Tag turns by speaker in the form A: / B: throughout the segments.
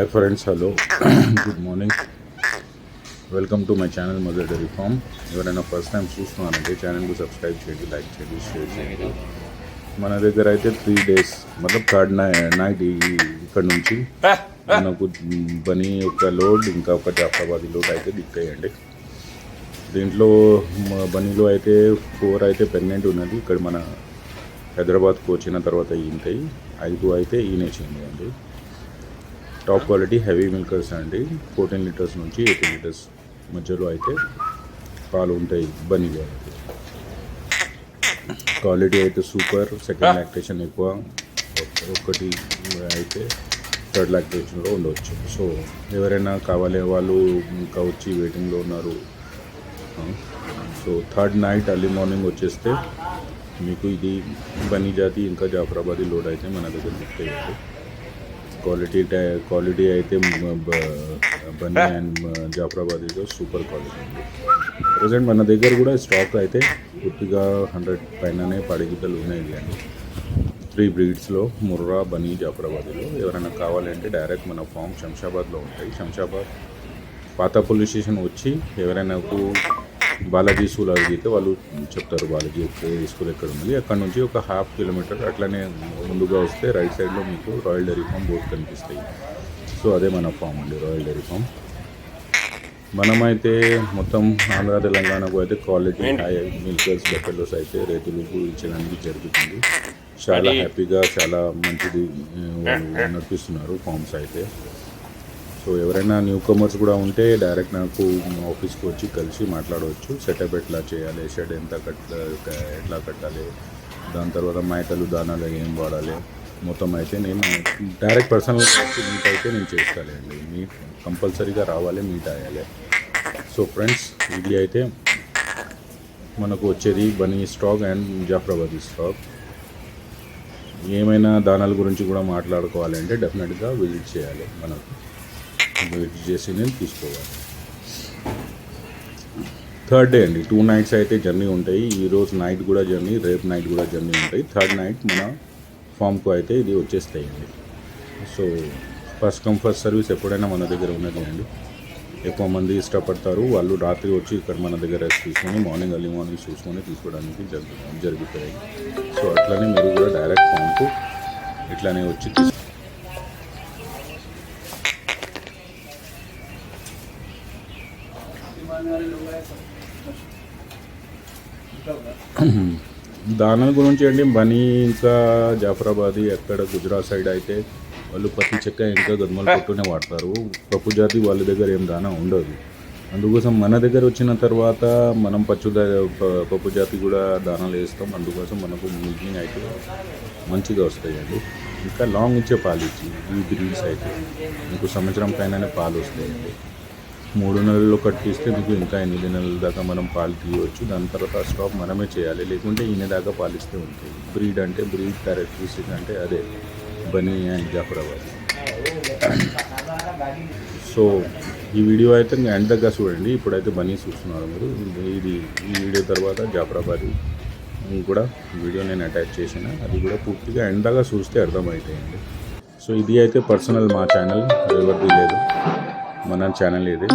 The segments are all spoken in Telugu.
A: Hi friends hello good morning welcome to my channel mother dairy farm ఎవరైనా ఫస్ట్ టైం చూస్తున్నారంటే ఛానల్కి సబ్స్క్రైబ్ చేయండి లైక్ చేయండి షేర్ చేయండి. మన దగ్గర అయితే త్రీ డేస్ మతలబ్ థర్డ్ నైట్ ఇక్కడ నుంచి మనకు బనీ ఒక లోడ్ ఇంకా ఒక జాఫరాబాదీ లోడ్ అయితే దిక్తాయండి దీంట్లో బనీలో అయితే ఫోర్ అయితే పెర్మనెంట్ ఉన్నది. ఇక్కడ మన హైదరాబాద్కు వచ్చిన తర్వాత ఈంతాయి ఐదు అయితే ఈనేసింది అండి. టాప్ క్వాలిటీ హెవీ మిల్కర్స్ అండి. ఫోర్టీన్ లీటర్స్ నుంచి ఎయిటీన్ లీటర్స్ మధ్యలో అయితే పాలు ఉంటాయి బనీలో అయితే క్వాలిటీ అయితే సూపర్ సెకండ్ లాక్టేషన్ ఎక్కువ. ఒక- ఒకటి అయితే థర్డ్ లాక్టేషన్లో ఉండవచ్చు. సో ఎవరైనా కావాలి వాళ్ళు ఇంకా వచ్చి వెయిటింగ్లో ఉన్నారు. So third night early morning వచ్చేస్తే మీకు ఇది బనీ జాతి ఇంకా జాఫరాబాదీ లోడ్ అయితే మన దగ్గర దొరుకుతాయండి క్వాలిటీ క్వాలిటీ అయితే బన్నీ అండ్ మ- సూపర్ క్వాలిటీ ఉంది. ప్రజెంట్ మన దగ్గర కూడా స్టాక్ అయితే పూర్తిగా హండ్రెడ్ పైననే పడిగితలు ఉన్నాయి అండి త్రీ బ్రీడ్స్లో ముర్రా బనీ జాఫరాబాద్లో. ఎవరైనా కావాలంటే డైరెక్ట్ మన ఫామ్ శంషాబాద్లో ఉంటాయి. శంషాబాద్ పాత పోలీస్ స్టేషన్ వచ్చి ఎవరైనా బాలాజీ స్కూల్ అడిగితే వాళ్ళు చెప్తారు బాలాజీ ఎక్క- స్కూల్ ఎక్కడ ఉంది అక్కడ నుంచి ఒక హాఫ్ కిలోమీటర్ అట్లనే ముందుగా వస్తే రైట్ సైడ్లో మీకు రాయల్ డైరీ ఫామ్ బోర్డు కనిపిస్తాయి. సో అదే మన ఫామ్ అండి రాయల్ డైరీ ఫామ్. మనమైతే మొత్తం ఆంధ్ర తెలంగాణకు అయితే క్వాలిటీ హై మిల్కర్స్ బెఫెలోస్ అయితే రైతులకు ఇచ్చడానికి జరుగుతుంది. చాలా హ్యాపీగా చాలా మంచిది నడిపిస్తున్నారు ఫామ్స్ అయితే. సో ఎవరైనా న్యూ కమర్స్ కూడా ఉంటే డైరెక్ట్ నాకు ఆఫీస్కి వచ్చి కలిసి మాట్లాడవచ్చు. సెటప్ ఎట్లా చేయాలి షెడ్ ఎంత కట్ట ఎట్లా కట్టాలి దాని తర్వాత మేకలు దానాలు ఏం వాడాలి మొత్తం అయితే నేను డైరెక్ట్ పర్సనల్ మీట్ అయితే నేను చేస్తానండి మీట్ కంపల్సరీగా రావాలి మీట్ అయ్యాలి. సో ఫ్రెండ్స్ ఇది అయితే మనకు వచ్చేది Banni stock and Jafrabad stock. ఏమైనా దానాల గురించి కూడా మాట్లాడుకోవాలి అంటే డెఫినెట్గా విజిట్ చేయాలి మనకు. వెయిట్ చేసి నేను తీసుకోవాలి? థర్డ్ డే అండి. టూ నైట్స్ అయితే జర్నీ ఉంటాయి. ఈ రోజు నైట్ కూడా జర్నీ రేపు నైట్ కూడా జర్నీ ఉంటాయి. థర్డ్ నైట్ మన ఫామ్కు అయితే ఇది వచ్చేస్తాయండి so first come first service ఎప్పుడైనా మన దగ్గర ఉన్నది అండి. ఎక్కువ మంది ఇష్టపడతారు. వాళ్ళు రాత్రి వచ్చి ఇక్కడ మన దగ్గర తీసుకొని మార్నింగ్ అర్లీ మార్నింగ్ చూసుకొని తీసుకోవడానికి జరుగు జరుగుతాయి. సో అట్లనే మీరు కూడా డైరెక్ట్ ఫామ్కు ఇట్లానే వచ్చి దానాల గురించి అండి బనీ ఇంకా జాఫరాబాదీ ఎక్కడ గుజరాత్ సైడ్ అయితే వాళ్ళు పత్తి చెక్క ఇంకా గదుమల పొట్టునే వాడతారు. పప్పు జాతి వాళ్ళ దగ్గర ఏం దానా ఉండదు. అందుకోసం మన దగ్గర వచ్చిన తర్వాత మనం పచ్చు పప్పు జాతి కూడా దానాలు వేస్తాం. అందుకోసం మనకు మిల్కింగ్ అయితే మంచిగా వస్తాయండి. ఇంకా లాంగ్ ఇచ్చే పాలు ఇచ్చి ఈ బ్రీడ్స్ అయితే మీకు సంవత్సరం పైననే పాలు వస్తాయండి. మూడు నెలలు కట్టిస్తే మీకు ఇంకా ఎనిమిది నెలల దాకా మనం పాలు తీయవచ్చు. దాని తర్వాత స్టాప్ స్టాక్ మనమే చేయాలి. లేకుంటే ఈయన దాకా పాలిస్తే ఉంటాయి బ్రీడ్ అంటే బ్రీడ్ క్యారెక్టరిస్టిక్ అంటే అదే. బనీ అండ్ జాఫరాబాద్ సో ఈ వీడియో అయితే ఇంకా ఎండ్ దగ్గర చూడండి. ఇప్పుడైతే బనీ చూస్తున్నారు మీరు. ఇది ఈ వీడియో తర్వాత జాఫరాబాద్ కూడా వీడియో నేను అటాచ్ చేసిన. అది కూడా పూర్తిగా ఎండ్ దాకా చూస్తే అర్థమవుతాయండి సో ఇది అయితే పర్సనల్ మా ఛానల్. ఎవరిది లేదు. మన ఛానల్ ఇది.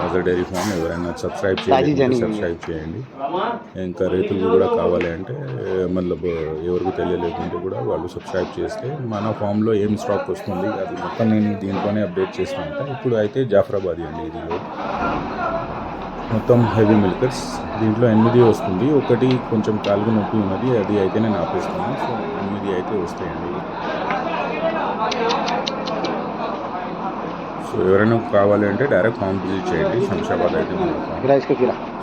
A: Mother dairy farm. ఎవరైనా సబ్స్క్రైబ్ చేయండి సబ్స్క్రైబ్ చేయండి. ఇంకా రైతులు కూడా కావాలి అంటే మళ్ళీ ఎవరికి తెలియలేకుంటే కూడా వాళ్ళు సబ్స్క్రైబ్ చేస్తే మన ఫామ్లో ఏం స్టాక్ వస్తుంది అది మొత్తం నేను దీంట్లోనే అప్డేట్ చేస్తూ ఉంటాను ఇప్పుడు అయితే జాఫరాబాదీ అండి ఇదిలో మొత్తం హెవీ మిల్కర్స్. దీంట్లో ఎనిమిది వస్తుంది. ఒకటి కొంచెం కాలుగు నొప్పి ఉన్నది అది అయితే నేను ఆపేస్తాను సో ఎనిమిది అయితే వస్తాయండి. సో ఎవరైనా కావాలి అంటే డైరెక్ట్ ఫామ్ విజిట్ చేయండి. శంషాబాద్ అయితే
B: మనకు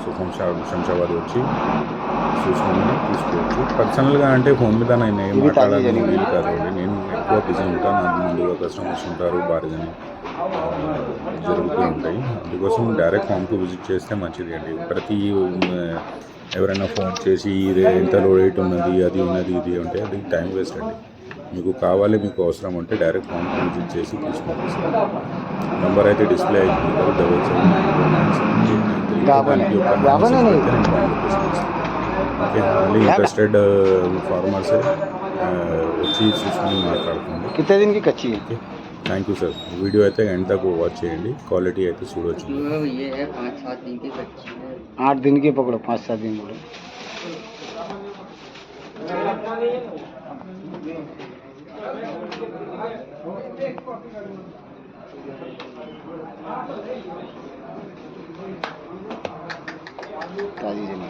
A: సో శంషాబాద్ శంషాబాద్ వచ్చి చూసుకొని తీసుకోవచ్చు పర్సనల్గా అంటే ఫోన్ మీద నేను ఏం మాట్లాడాలని వీలు కాదు నేను ఎక్కువ బిజీ ఉంటాను. నాకు ముందుగా కస్టమర్స్ ఉంటారు భారీగానే జరుగుతూ ఉంటాయి. అందుకోసం డైరెక్ట్ ఫామ్కి విజిట్ చేస్తే మంచిది అండి. ప్రతి ఎవరైనా ఫోన్ చేసి ఎంత లో రేట్ ఉన్నది అది ఉన్నది ఇది అంటే అది టైం వేస్ట్ అండి. మీకు కావాలి మీకు అవసరం అంటే డైరెక్ట్ ఫోన్ విజిట్ చేసి తీసుకోండి సార్. నెంబర్ అయితే డిస్ప్లే అవుతుంది కదా double seven nine four nine seven okay మళ్ళీ ఇంట్రెస్టెడ్ ఫార్మర్స్ uh, uh, వచ్చి చూసుకుని మాట్లాడుతుంది
B: దీనికి కచ్చి
A: okay thank you sir video అయితే ఎండ్ వాచ్ చేయండి. క్వాలిటీ అయితే చూడవచ్చు
C: ఆరు దీనికి పకడు పాంచ్ సాత్ దీనికి কাজী জেনে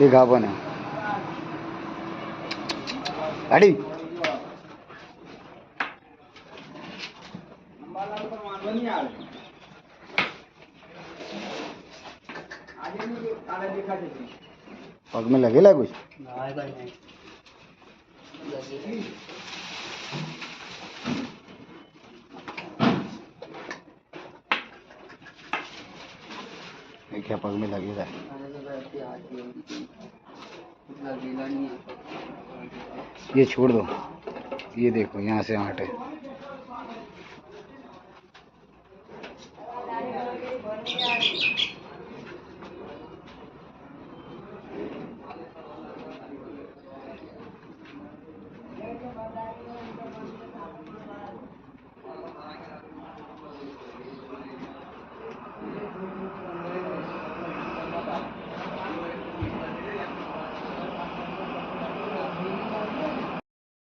B: ये
C: गाभन है। अड़ी पग में लगेला कुछ? क्या पग में लगेगा? ये छोड़ दो। ये देखो यहाँ से आटे।